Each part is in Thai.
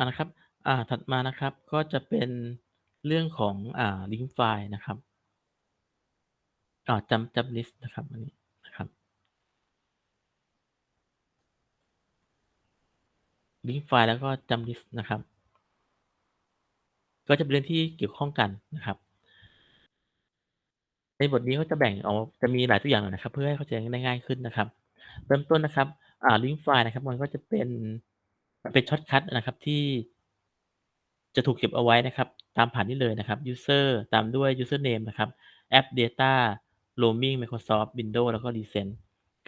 อ่า นะครับ อ่า ถัดมานะครับ ก็จะเป็นเรื่องของ อ่า ลิงก์ไฟล์นะครับ อ่าจำจำลิสต์นะครับ อันนี้นะครับ ลิงก์ไฟล์แล้วก็จำลิสต์นะครับ ก็จะเป็นเรื่องที่เกี่ยวข้องกันนะครับ ในบทนี้ก็จะแบ่งออก จะมีหลายตัวอย่างนะครับ เพื่อให้เข้าใจได้ง่ายขึ้นนะครับ เริ่มต้นนะครับ อ่า ลิงก์ไฟล์นะครับ มันก็จะเป็น เป็นช็อตคัตนะครับที่จะถูกเก็บเอาไว้นะครับ ตามผ่านนี้เลยนะครับ user ตามด้วย username นะครับ app data roaming Microsoft Windows แล้วก็ recent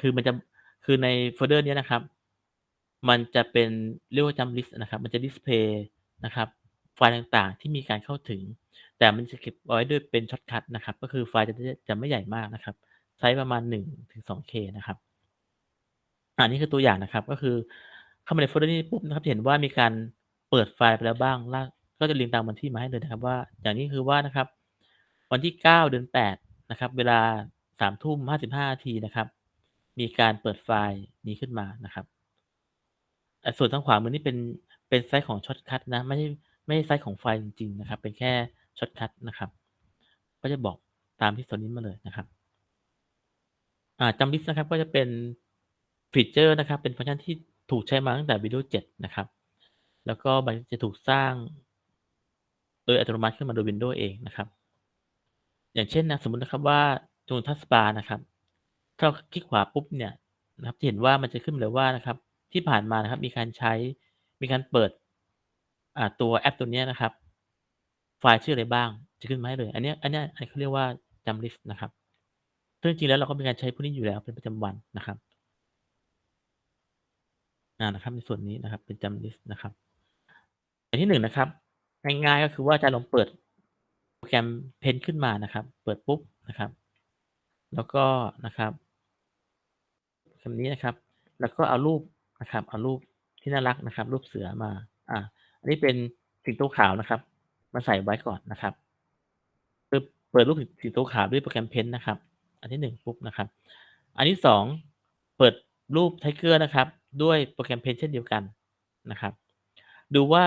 คือมันจะคือในโฟลเดอร์นี้นะครับ มันจะเป็นเรียกว่าจำลิสต์นะครับ มันจะดิสเพลย์นะครับ ไฟล์ต่างๆ ที่มีการเข้าถึง แต่มันจะเก็บเอาไว้ด้วยเป็นช็อตคัตนะครับ ก็คือไฟล์จะจะไม่ใหญ่มากนะครับไซซ์ประมาณ 1-2K นะครับอ่านี่คือตัวอย่างนะครับ ก็คือ เข้ามาในโฟลเดอร์นี้ปุ๊บนะครับจะเห็นว่ามีการเปิดไฟล์ไปแล้วบ้างลากก็จะเรียงตามวันที่มาให้เลยนะครับว่า อย่างนี้คือว่านะครับ วันที่ 9 เดือน 8 นะครับ เวลา3:55นาทีนะครับ มีการเปิดไฟล์นี้ขึ้นมานะครับส่วนทางขวามือนี่เป็นเป็นไซซ์ของช็อตคัตนะ ไม่ใช่ไม่ใช่ไซซ์ของไฟล์จริง ๆ นะครับ เป็นแค่ช็อตคัตนะครับ ก็จะบอกตามที่ตัวนี้มาเลยนะครับจำลิสต์นะครับก็จะเป็นฟีเชอร์นะครับ เป็นฟังก์ชันที่ ถูกใช้มาตั้งแต่ Windows 7 นะครับ แล้วก็มันจะถูกสร้าง โดยอัตโนมัติขึ้นมาโดย Windows เองนะครับ อย่างเช่นนะสมมตินะครับว่าตรง Taskbar นะครับ ถ้าเราคลิกขวาปุ๊บเนี่ยนะครับจะเห็นว่ามันจะขึ้นเลยว่านะครับ ที่ผ่านมานะครับ มีการใช้มีการเปิดอ่าตัวแอปตัวนี้นะครับ ไฟล์ชื่ออะไรบ้างจะขึ้นมาให้เลย อันนี้อันนี้อันนี้เขาเรียกว่าจำลิสต์นะครับซึ่งจริงๆแล้วเราก็มีการใช้พวกนี้อยู่แล้วเป็นประจำวันนะครับ นะครับ ในส่วนนี้นะครับ เป็นจำลิสต์นะครับอย่างที่1นะครับ ง่ายๆก็คือว่าจะลองเปิดโปรแกรม Paint ขึ้นมานะครับ เปิดปุ๊บนะครับ แล้วก็นะครับคำนี้นะครับ แล้วก็เอารูปนะครับ เอารูปที่น่ารักนะครับ รูปเสือมา อ่า อันนี้เป็นสิงโตขาวนะครับ มาใส่ไว้ก่อนนะครับเปิดรูปสิงโตขาวด้วยโปรแกรม Paint นะครับ อันที่1ปุ๊บนะครับ อันที่2เปิดรูป Tiger นะครับ ด้วยโปรแกรม Paint เช่นเดียวกันนะครับ ดูว่า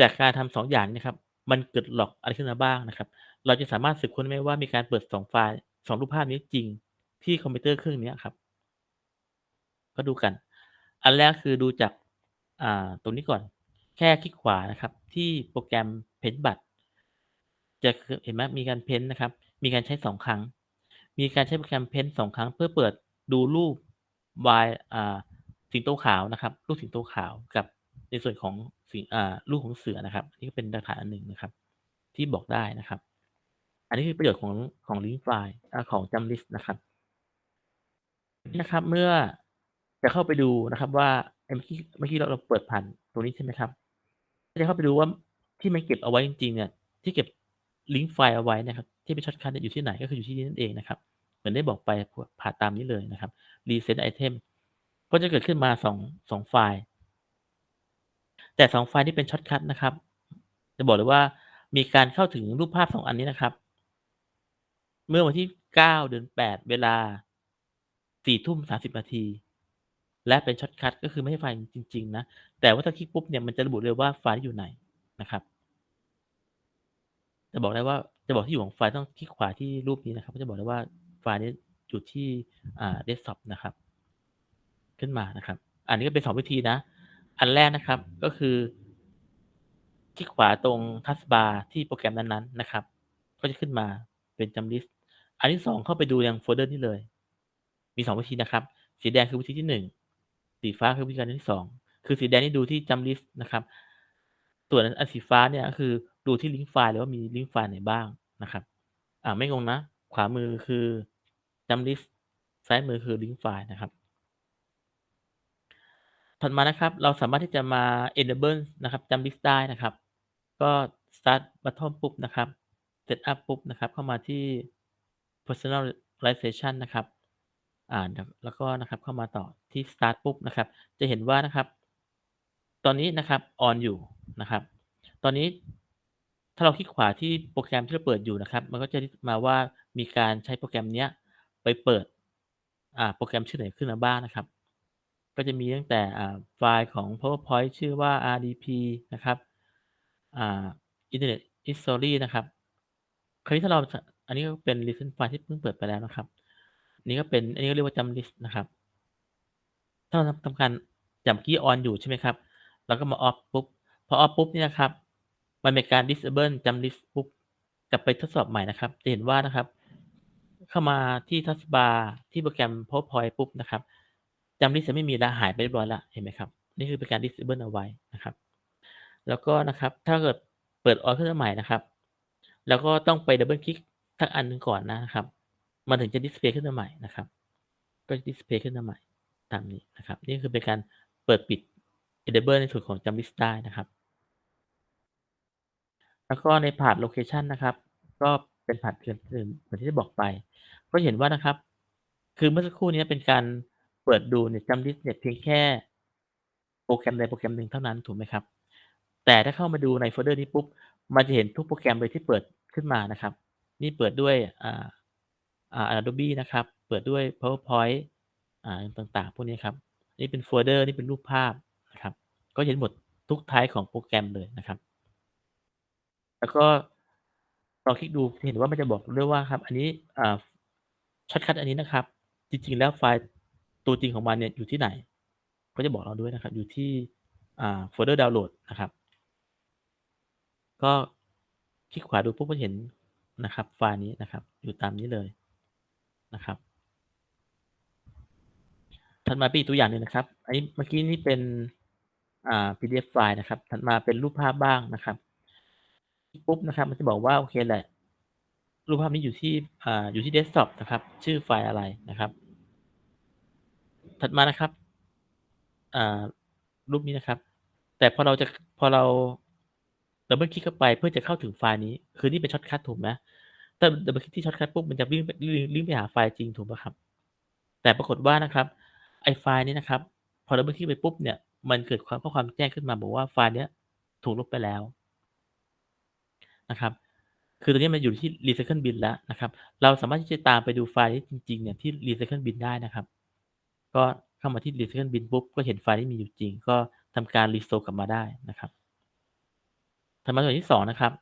จากการทำ2อย่างนี้นะครับ มันเกิดหลอกอะไรขึ้นมาบ้างนะครับ เราจะสามารถสืบค้นได้ไหมว่ามีการเปิด2ไฟล์2รูปภาพนี้จริงที่คอมพิวเตอร์เครื่องนี้ครับ ก็ดูกัน อันแรกคือดูจากตรงนี้ก่อน แค่คลิกขวานะครับ ที่โปรแกรม Paintbud จะเห็นไหมมีการ Paint นะครับ มีการใช้2ครั้ง มีการใช้โปรแกรม Paint 2ครั้ง เพื่อเปิดดูรูป Y อ่า สิงโตขาวนะครับรูปสิงโตขาวกับในส่วนของสิงอ่ารูปของเสือนะครับนี่ก็เป็นหลักฐานอันหนึ่งนะครับ ที่บอกได้นะครับ อันนี้คือประโยชน์ของของลิงก์ไฟล์ของจำลิสต์นะครับนะครับ เมื่อจะเข้าไปดูนะครับว่าเมื่อกี้เมื่อกี้เราเราเปิดผ่านตรงนี้ใช่ไหมครับจะเข้าไปดูว่าที่มันเก็บเอาไว้จริงๆเนี่ยที่เก็บลิงก์ไฟล์เอาไว้นะครับ ที่เป็นช็อตคัตเนี่ยอยู่ที่ไหนก็คืออยู่ที่นี่นั่นเองนะครับ เหมือนได้บอกไปผ่านตามนี้เลยนะครับ recent item ก็จะเกิดขึ้นมา2 2ไฟล์ แต่2ไฟล์ที่เป็นช็อตคัตนะครับ จะบอกเลยว่ามีการเข้าถึงรูปภาพ2อันนี้นะครับ เมื่อวันที่9เดือน8เวลา4:30นาที และเป็นช็อตคัตก็คือไม่ใช่ไฟล์จริง ๆ นะ แต่ว่าถ้าคลิกปุ๊บเนี่ยมันจะระบุเลยว่าไฟล์อยู่ไหนนะครับจะบอกได้ว่าจะบอกที่อยู่ของไฟล์ต้องคลิกขวาที่รูปนี้นะครับ ก็จะบอกได้ว่าไฟล์นี้อยู่ที่อ่าเดสก์ท็อปนะครับ ขึ้นมานะครับ อันนี้ก็เป็น2วิธีนะ อันแรกนะครับก็คือคลิกขวาตรง Taskbar ที่โปรแกรมนั้นๆนะครับ ก็จะขึ้นมาเป็นจำลิสต์อันที่2เข้าไปดูยังโฟลเดอร์นี้เลย มี2วิธีนะครับ สีแดงคือวิธีที่1สีฟ้าคือวิธีการที่2คือสีแดงนี่ดูที่จำลิสต์นะครับส่วนอันสีฟ้าเนี่ยก็คือดูที่ลิงก์ไฟล์เลยว่ามีลิงก์ไฟล์ไหนบ้างนะครับ อ่าไม่งงนะ ขวามือคือจำลิสต์ซ้ายมือคือลิงก์ไฟล์นะครับ ถัดมานะครับเราสามารถที่จะมา enable นะครับจำลิสต์ได้นะครับ ก็ start button ปุ๊บนะครับ set up ปุ๊บนะครับ เข้ามาที่ personalization นะครับอ่าแล้วก็นะครับเข้ามาต่อที่ start ปุ๊บนะครับ จะเห็นว่านะครับ ตอนนี้นะครับ on อยู่นะครับ ตอนนี้ถ้าเราคลิกขวาที่โปรแกรมที่เราเปิดอยู่นะครับ มันก็จะมาว่ามีการใช้โปรแกรมเนี้ยไปเปิดอ่าโปรแกรมชื่อไหนขึ้นมาบ้างนะครับ ก็จะมีตั้งแต่ไฟล์ของ PowerPoint ชื่อว่า RDP นะครับอ่า Internet History นะครับ คราวนี้ถ้าเราอันนี้ก็เป็น recent file ที่เพิ่งเปิดไปแล้วนะครับนนี้ก็เป็นอันนี้ก็เรียกว่า jump list นะครับ ถ้าเราทำการอย่างเมื่อกี้ on อยู่ใช่ไหมครับ เราก็มา off ปุ๊บ พอ off ปุ๊บนี่นะครับ มันเป็นการ disable jump list ปุ๊บ กลับไปทดสอบใหม่นะครับ จะเห็นว่านะครับ เข้ามาที่ taskbar ที่โปรแกรม PowerPoint ปุ๊บนะครับ jump list จะไม่มีแล้วหายไปเรียบร้อยแล้วเห็นไหมครับ นี่คือเป็นการ disable เอาไว้นะครับ แล้วก็นะครับถ้าเกิดเปิด on ขึ้นมาใหม่นะครับ แล้วก็ต้องไปดับเบิลคลิกสักอันหนึ่งก่อนนะครับ มันถึงจะดิสเพย์ขึ้นมาใหม่นะครับ ก็ดิสเพย์ขึ้นมาใหม่ตามนี้นะครับ นี่คือเป็นการเปิดปิด enable ในส่วนของ jump list ได้นะครับ แล้วก็ในพาร์ท location นะครับ ก็เป็นพาร์ทเดิมเหมือนที่ได้บอกไป ก็เห็นว่านะครับ คือเมื่อสักครู่นี้เป็นการ ปิดดูเนี่ย jump list เนี่ยเพียงแค่โปรแกรมใดโปรแกรมหนึ่งเท่านั้นถูกไหมครับ แต่ถ้าเข้ามาดูในโฟลเดอร์นี้ปุ๊บ มันจะเห็นทุกโปรแกรมเลยที่เปิดขึ้นมานะครับ นี่เปิดด้วยอ่าอ่า Adobe นะครับ เปิดด้วย PowerPoint อ่าต่างๆ พวกนี้ครับ นี่เป็นโฟลเดอร์นี่เป็นรูปภาพนะครับ ก็เห็นหมดทุกไทป์ของโปรแกรมเลยนะครับ แล้วก็ลองคลิกดูเห็นว่ามันจะบอกด้วยว่าครับ อันนี้อ่าช็อตคัทอันนี้นะครับ จริงๆ แล้วไฟล์ ตัวจริงของมันเนี่ยอยู่ที่ไหน ก็จะบอกเราด้วยนะครับ อยู่ที่อ่าโฟลเดอร์ดาวน์โหลดนะครับ ก็คลิกขวาดูปุ๊บก็เห็นนะครับ ไฟล์นี้นะครับ อยู่ตามนี้เลยนะครับถัดมาเป็นอีตัวอย่างหนึ่งนะครับ อันนี้เมื่อกี้นี่เป็นอ่า PDF ไฟล์นะครับ ถัดมาเป็นรูปภาพบ้างนะครับ ปุ๊บนะครับ มันจะบอกว่าโอเคแหละ รูปภาพนี้อยู่ที่อ่าอยู่ที่เดสก์ท็อปนะครับ ชื่อไฟล์อะไรนะครับ ถัดมานะครับอ่ารูปนี้นะครับ แต่พอเราจะพอเราดับเบิลคลิกเข้าไปเพื่อจะเข้าถึงไฟล์นี้ คือนี่เป็นช็อตคัทถูกไหมถ้าดับเบิลคลิกที่ช็อตคัทปุ๊บมันจะวิ่งลิงก์ไปหาไฟล์จริงถูกไหมครับ แต่ปรากฏว่านะครับไอ้ไฟล์นี้นะครับ พอดับเบิลคลิกไปปุ๊บเนี่ยมันเกิดความข้อความแจ้งขึ้นมาบอกว่าไฟล์นี้ถูกลบไปแล้วนะครับ คือตอนนี้มันอยู่ที่ recycle bin แล้วนะครับ เราสามารถที่จะตามไปดูไฟล์นี้จริงๆเนี่ยที่ recycle bin ได้นะครับ ก็เข้ามาที่ recycle bin ปุ๊บก็เห็นไฟล์ที่มีอยู่จริง ก็ทำการ restore กลับมาได้นะครับถัดมาส่วนที่สองนะครับ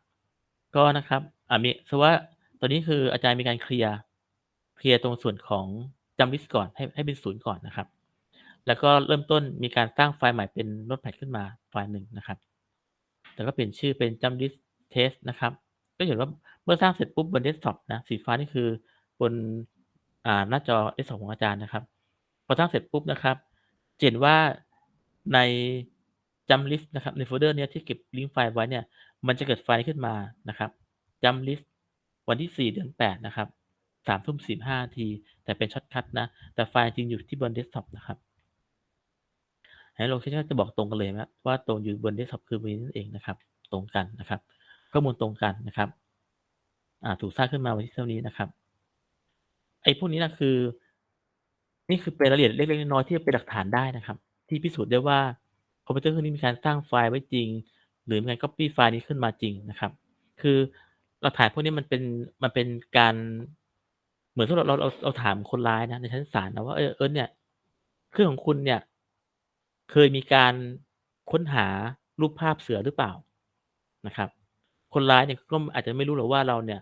ก็นะครับอ่ามีสว่าตอนนี้คืออาจารย์มีการเคลียร์เคลียร์ตรงส่วนของ jump list ก่อนให้ให้เป็นศูนย์ก่อนนะครับ แล้วก็เริ่มต้นมีการสร้างไฟล์ใหม่เป็น notepad ขึ้นมาไฟล์หนึ่งนะครับแล้วก็เปลี่ยนชื่อเป็น jump list test นะครับ ก็เห็นว่าเมื่อสร้างเสร็จปุ๊บบนเดสก์ท็อปนะสีฟ้านี่คือบนอ่าหน้าจอเดสก์ท็อปของอาจารย์นะครับ พอสร้งเสร็จปุ๊บนะครับเห็นว่าใน jump list นะครับในโฟลเดอร์เนี้ยที่เก็บลิงก์ไฟล์ไว้เนี่ย มันจะเกิดไฟล์ขึ้นมานะครับ jump list วันที่ 4 เดือน 8 นะครับ3ทุ่ม45นาที แต่เป็นช็อตคัทนะ แต่ไฟล์จริงอยู่ที่บนเดสก์ท็อปนะครับให้โลเคชั่นจะบอกตรงกันเลยนะว่าตรงอยู่บนเดสก์ท็อปคือวันนี้นั่นเองนะครับ ตรงกันนะครับข้อมูลตรงกันนะครับอ่าถูกสร้างขึ้นมาวันที่เท่านี้นะครับไอ้พวกนี้นะคือ นี่คือเป็นรายละเอียดเล็กๆน้อยๆที่เป็นหลักฐานได้นะครับ ที่พิสูจน์ได้ว่าคอมพิวเตอร์เครื่องนี้มีการสร้างไฟล์ไว้จริง หรือมีการ copy ไฟล์นี้ขึ้นมาจริงนะครับ คือหลักฐานพวกนี้มันเป็นมันเป็นการเหมือนที่เราเราเราเราถามคนร้ายนะในชั้นศาลนะว่าเออเออเนี่ยเครื่องของคุณเนี่ย เคยมีการค้นหารูปภาพเสือหรือเปล่านะครับ คนร้ายเนี่ยก็อาจจะไม่รู้หรอกว่าเราเนี่ย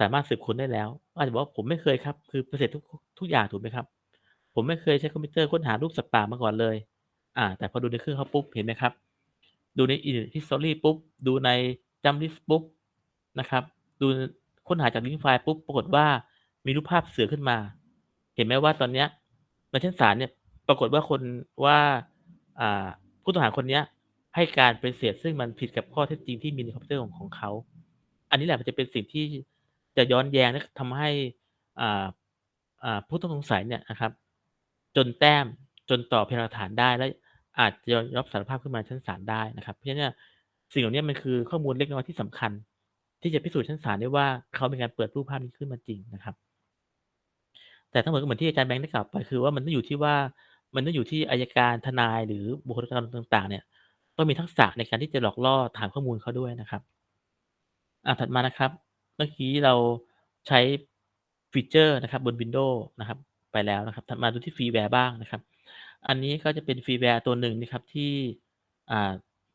สามารถสืบค้นได้แล้ว อาจจะบอกว่าผมไม่เคยครับ คือปฏิเสธทุกทุกอย่างถูกไหมครับ ผมไม่เคยใช้คอมพิวเตอร์ค้นหารูปสัตว์ป่ามาก่อนเลย อ่า แต่พอดูในเครื่องเขาปุ๊บเห็นไหมครับ ดูใน history ปุ๊บ ดูใน jump list ปุ๊บนะครับ ดูค้นหาจากลิงก์ไฟล์ปุ๊บ ปรากฏว่ามีรูปภาพเสือขึ้นมา เห็นไหมว่าตอนเนี้ยในชั้นศาลเนี่ย ปรากฏว่าคนว่า อ่า ผู้ต้องหาคนเนี้ย ให้การเปฏิเสธซึ่งมันผิดกับข้อเท็จจริงที่มีในคอมพิวเตอร์ของของเขา อันนี้แหละมันจะเป็นสิ่งที่จะย้อนแย้งและทำให้ อ่า อ่า ผู้ต้องสงสัยเนี่ยนะครับ จนแต้มจนต่อพยานหลักฐานได้และอาจจะยอมรับสารภาพขึ้นมาชั้นศาลได้นะครับเพราะฉะนั้นสิ่งเหล่านี้มันคือข้อมูลเล็กน้อยที่สำคัญ ที่จะพิสูจน์ชั้นศาลได้ว่าเขามีการเปิดรูปภาพนี้ขึ้นมาจริงนะครับ แต่ทั้งหมดก็เหมือนที่อาจารย์แบงค์ได้กล่าวไปคือว่ามันต้องอยู่ที่ว่ามันต้องอยู่ที่อายการทนายหรือบุคลากรต่างๆ เนี่ย ต้องมีทักษะในการที่จะหลอกล่อถามข้อมูลเขาด้วยนะครับอ่าถัดมานะครับ เมื่อกี้เราใช้ฟีเจอร์นะครับบน Windows นะครับ ไปแล้วนะครับมาดูที่ฟรีแวร์บ้างนะครับ อันนี้ก็จะเป็นฟรีแวร์ตัวหนึ่งนะครับที่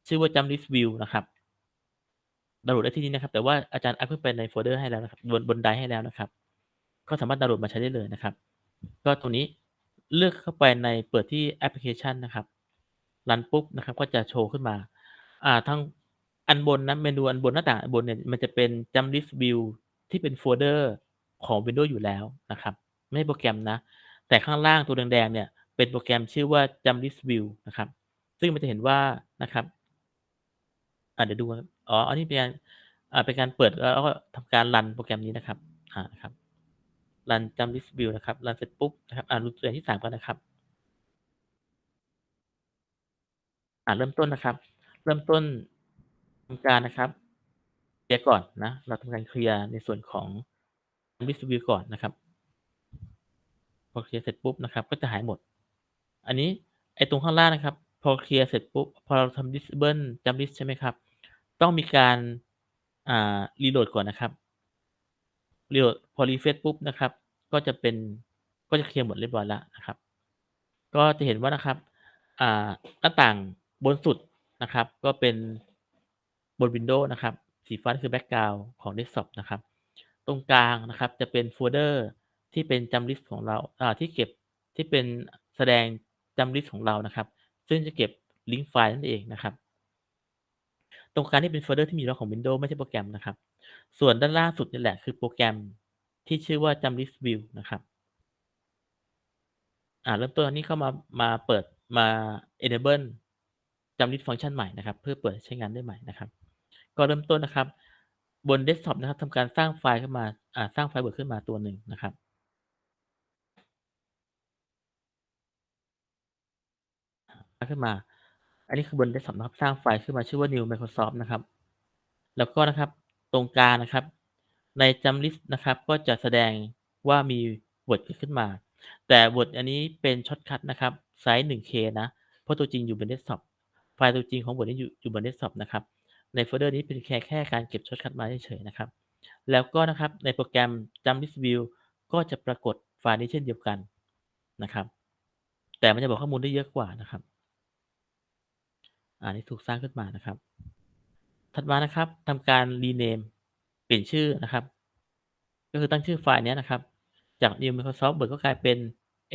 ชื่อว่า Jump List View นะครับดาวน์โหลดได้ที่นี้นะครับ แต่ว่าอาจารย์อัพขึ้นไปในโฟลเดอร์ให้แล้วนะครับบนบนไดรฟ์ให้แล้วนะครับ ก็สามารถดาวน์โหลดมาใช้ได้เลยนะครับ ก็ตรงนี้เลือกเข้าไปในเปิดที่แอปพลิเคชันนะครับรันปุ๊บนะครับ ก็จะโชว์ขึ้นมา อ่าทางอันบนนะเมนูอันบนหน้าต่างอันบนเนี่ยมันจะเป็น Jump List View ที่เป็นโฟลเดอร์ของ Windows อยู่แล้วนะครับ ไม่ใช่โปรแกรมนะ แต่ข้างล่างตัวแดงๆเนี่ย เป็นโปรแกรมชื่อว่า Jump List View นะครับ ซึ่งมันจะเห็นว่านะครับอ่าเดี๋ยวดูอ๋ออันนี้เป็นการอ่เป็นการเปิดแล้วก็ทำการรันโปรแกรมนี้นะครับอ่านะครับรัน Jump List View นะครับรันเสร็จปุ๊บนะครับอ่าดูตัวอย่างที่สามกันนะครับอ่าเริ่มต้นนะครับ เริ่มต้นทำการนะครับเคลียร์ก่อนนะ เราทำการเคลียร์ในส่วนของ Jump List View ก่อนนะครับ พอเคลียร์เสร็จปุ๊บนะครับ ก็จะหายหมด อันนี้ไอ้ตรงข้างล่างนะครับ พอเคลียร์เสร็จปุ๊บ พอเราทำ disable jump list ใช่ไหมครับ ต้องมีการอ่ารีโหลดก่อนนะครับรีโหลดพอรีเฟซปุ๊บนะครับ ก็จะเป็นก็จะเคลียร์หมดเรียบร้อยแล้วนะครับ ก็จะเห็นว่านะครับอ่าหน้าต่างบนสุดนะครับ ก็เป็นบน Windows นะครับ สีฟ้าคือแบ็กกราวด์ของ Desktop นะครับ ตรงกลางนะครับจะเป็นโฟลเดอร์ ที่เป็นจำลิสต์ของเราอ่าที่เก็บที่เป็นแสดงจำลิสต์ของเรานะครับ ซึ่งจะเก็บลิงก์ไฟล์นั่นเองนะครับ ตรงกลางนี่เป็นโฟลเดอร์ที่มีอยู่แล้วของ Windows ไม่ใช่โปรแกรมนะครับ ส่วนด้านล่างสุดนี่แหละคือโปรแกรมที่ชื่อว่าจำลิสต์ View นะครับอ่าเริ่มต้นอันนี้เข้ามามาเปิดมา enable จำลิสต์ฟังก์ชันใหม่นะครับ เพื่อเปิดใช้งานได้ใหม่นะครับ ก็เริ่มต้นนะครับ บนเดสก์ท็อปนะครับทำการสร้างไฟล์ขึ้นมาอ่าสร้างไฟล์เวิร์ดขึ้นมาตัวหนึ่งนะครับ ขึ้นมา อันนี้คือบนเดสก์ท็อปนะครับ สร้างไฟล์ขึ้นมาชื่อว่า new Microsoft นะครับ แล้วก็นะครับตรงกลางนะครับ ในจำลิสต์นะครับ ก็จะแสดงว่ามี Word เกิดขึ้นมา แต่ Word อันนี้เป็นช็อตคัตนะครับไซส์ 1K นะ เพราะตัวจริงอยู่บนเดสก์ท็อป ไฟล์ตัวจริงของ Word นี้อยู่อยู่บนเดสก์ท็อปนะครับ ในโฟลเดอร์นี้เป็นแค่แค่การเก็บช็อตคัตมาเฉยๆนะครับ แล้วก็นะครับในโปรแกรม Jump List View ก็จะปรากฏไฟล์นี้เช่นเดียวกันนะครับ แต่มันจะบอกข้อมูลได้เยอะกว่านะครับ อ่านี่ถูกสร้างขึ้นมานะครับ ถัดมานะครับทำการ rename เปลี่ยนชื่อนะครับ ก็คือตั้งชื่อไฟล์นี้นะครับ จาก new Microsoft Word ก็กลายเป็น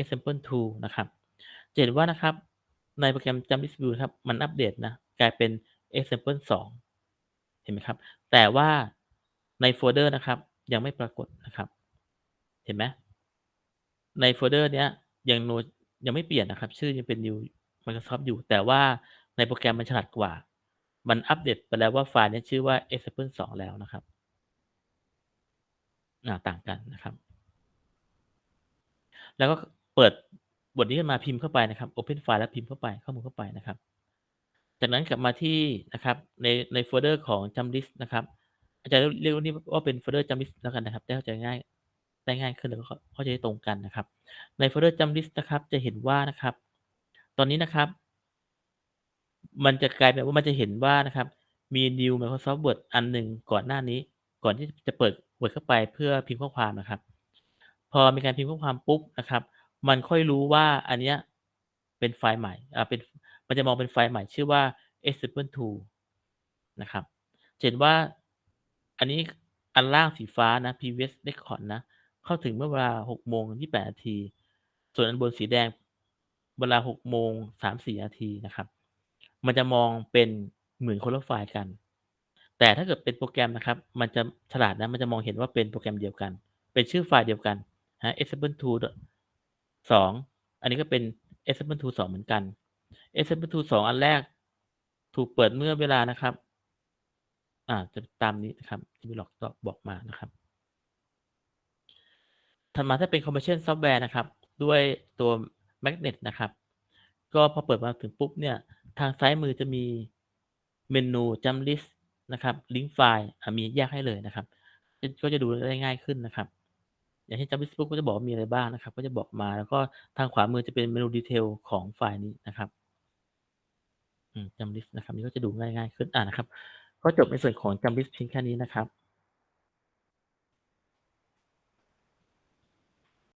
example2 นะครับจะเห็นว่านะครับ ในโปรแกรม Jump List View นะครับ มันอัปเดตนะ กลายเป็น example2 เห็นไหมครับ แต่ว่าในโฟลเดอร์นะครับ ยังไม่ปรากฏนะครับ เห็นไหมในโฟลเดอร์เนี้ยยังโนยังไม่เปลี่ยนนะครับ ชื่อยังเป็น new Microsoft อยู่ แต่ว่า ในโปรแกรมมันฉลาดกว่า มันอัปเดตไปแล้วว่าไฟล์นี้ชื่อว่า example2 แล้วนะครับอ่าต่างกันนะครับ แล้วก็เปิดบทนี้ขึ้นมาพิมพ์เข้าไปนะครับ open file แล้วพิมพ์เข้าไปข้อมูลเข้าไปนะครับ จากนั้นกลับมาที่นะครับในในโฟลเดอร์ของ Jump List นะครับอาจารย์เรียกว่านี่ว่าเป็นโฟลเดอร์ Jump List แล้วกันนะครับได้เข้าใจง่ายได้ง่ายขึ้นแล้วก็เข้าใจตรงกันนะครับ ในโฟลเดอร์ Jump List นะครับ จะเห็นว่านะครับ ตอนนี้นะครับ มันจะกลายเป็นว่ามันจะเห็นว่านะครับ มี New Microsoft Word อันหนึ่งก่อนหน้านี้ ก่อนที่จะเปิด Word เข้าไปเพื่อพิมพ์ข้อความนะครับ พอมีการพิมพ์ข้อความปุ๊บนะครับ มันค่อยรู้ว่าอันเนี้ยเป็นไฟล์ใหม่อ่าเป็นมันจะมองเป็นไฟล์ใหม่ชื่อว่า example2 นะครับเห็นว่าอันนี้อันล่างสีฟ้านะ previous record นะ เข้าถึงเมื่อเวลา6โมง28นาที ส่วนอันบนสีแดงเวลา6โมง34นาทีนะครับ มันจะมองเป็นเหมือนคนละไฟล์กัน แต่ถ้าเกิดเป็นโปรแกรมนะครับ มันจะฉลาดนะมันจะมองเห็นว่าเป็นโปรแกรมเดียวกัน เป็นชื่อไฟล์เดียวกันนะ example2 2อันนี้ก็เป็น example2 2เหมือนกัน example2 2อันแรก ถูกเปิดเมื่อเวลานะครับ อ่าจะตามนี้นะครับ ที่มีหลอกบอกมานะครับถัดมาถ้าเป็น commercial software นะครับ ด้วยตัว magnet นะครับ ก็พอเปิดมาถึงปุ๊บเนี่ย ทางซ้ายมือจะมีเมนู jump list นะครับลิงก์ไฟล์มีแยกให้เลยนะครับก็จะดูได้ง่ายขึ้นนะครับ อย่างเช่น jump list ปุ๊บก็จะบอกมีอะไรบ้างนะครับ ก็จะบอกมาแล้วก็ทางขวามือจะเป็นเมนูดีเทลของไฟล์นี้นะครับอืม jump list นะครับนี่ก็จะดูง่ายๆขึ้นอ่านะครับ ก็จบในส่วนของ jump list เพียงแค่นี้นะครับ